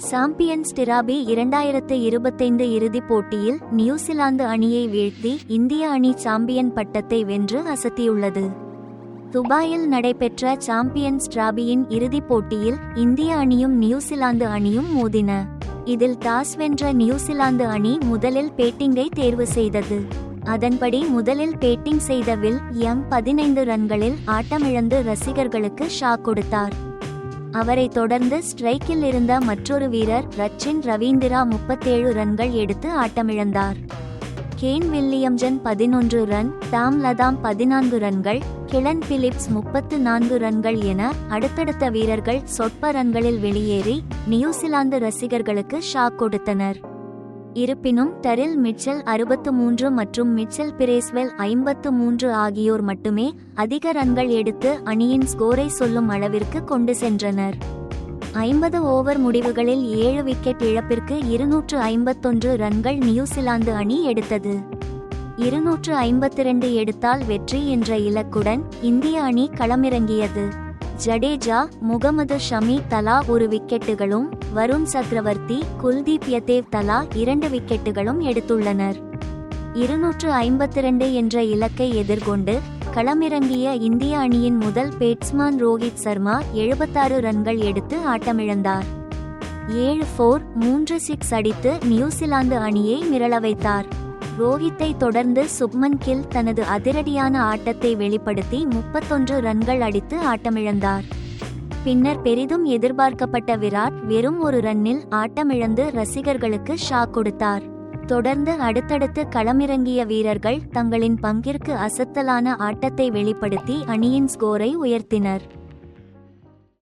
Champions trophy இரண்டாயிரத்து இருபத்தைந்து இறுதிப் போட்டியில் நியூசிலாந்து அணியை வீழ்த்தி இந்திய அணி சாம்பியன் பட்டத்தை வென்று அசத்தியுள்ளது. துபாயில் நடைபெற்ற சாம்பியன்ஸ் டிராபியின் இறுதிப் போட்டியில் இந்திய அணியும் நியூசிலாந்து அணியும் மோதின. இதில் டாஸ் வென்ற நியூசிலாந்து அணி முதலில் பேட்டிங்கை தேர்வு செய்தது. அதன்படி முதலில் பேட்டிங் செய்த வில் யங் பதினைந்து ரன்களில் ஆட்டமிழந்து ரசிகர்களுக்கு ஷாக் கொடுத்தார். அவரை தொடர்ந்து ஸ்ட்ரைக்கில் இருந்த மற்றொரு வீரர் ரச்சின் ரவீந்திரா முப்பத்தேழு ரன்கள் எடுத்து ஆட்டமிழந்தார். கேன் வில்லியம்சன் பதினொன்று ரன் டாம் லதாம் பதினான்கு ரன்கள் கிளன் பிலிப்ஸ் முப்பத்து நான்கு ரன்கள் என அடுத்தடுத்த வீரர்கள் சொற்ப ரன்களில் வெளியேறி நியூசிலாந்து ரசிகர்களுக்கு ஷாக் கொடுத்தனர். இருப்பினும் டரில் மிச்சல் அறுபத்து மூன்று மற்றும் மிச்சல் பிரேஸ்வெல் ஐம்பத்து மூன்று ஆகியோர் மட்டுமே அதிக ரன்கள் எடுத்து அணியின் ஸ்கோரை சொல்லும் அளவிற்கு கொண்டு சென்றனர். ஐம்பது ஓவர் முடிவுகளில் ஏழு விக்கெட் இழப்பிற்கு இருநூற்று ஐம்பத்தொன்று ரன்கள் நியூசிலாந்து அணி எடுத்தது. இருநூற்று ஐம்பத்திரண்டு எடுத்தால் வெற்றி என்ற இலக்குடன் இந்திய அணி களமிறங்கியது. ஜடேஜா முகமது ஷமி தலா ஒரு விக்கெட்டுகளும் வருண் சக்ரவர்த்தி குல்தீப் யதேவ் தலா இரண்டு விக்கெட்டுகளும் எடுத்துள்ளனர். இருநூற்று ஐம்பத்திரண்டு என்ற இலக்கை எதிர்கொண்டு களமிறங்கிய இந்திய அணியின் முதல் பேட்ஸ்மேன் ரோஹித் சர்மா எழுபத்தாறு ரன்கள் எடுத்து ஆட்டமிழந்தார். ஏழு ஃபோர் மூன்று சிக்ஸ் அடித்து நியூசிலாந்து அணியை மிரள வைத்தார். ரோஹித்தை தொடர்ந்து சுப்மன் கில் தனது அதிரடியான ஆட்டத்தை வெளிப்படுத்தி முப்பத்தொன்று ரன்கள் அடித்து ஆட்டமிழந்தார். பின்னர் பெரிதும் எதிர்பார்க்கப்பட்ட விராட் வெறும் ஒரு ரன்னில் ஆட்டமிழந்து ரசிகர்களுக்கு ஷாக் கொடுத்தார். தொடர்ந்து அடுத்தடுத்து களமிறங்கிய வீரர்கள் தங்களின் பங்கிற்கு அசத்தலான ஆட்டத்தை வெளிப்படுத்தி அணியின் ஸ்கோரை உயர்த்தினர்.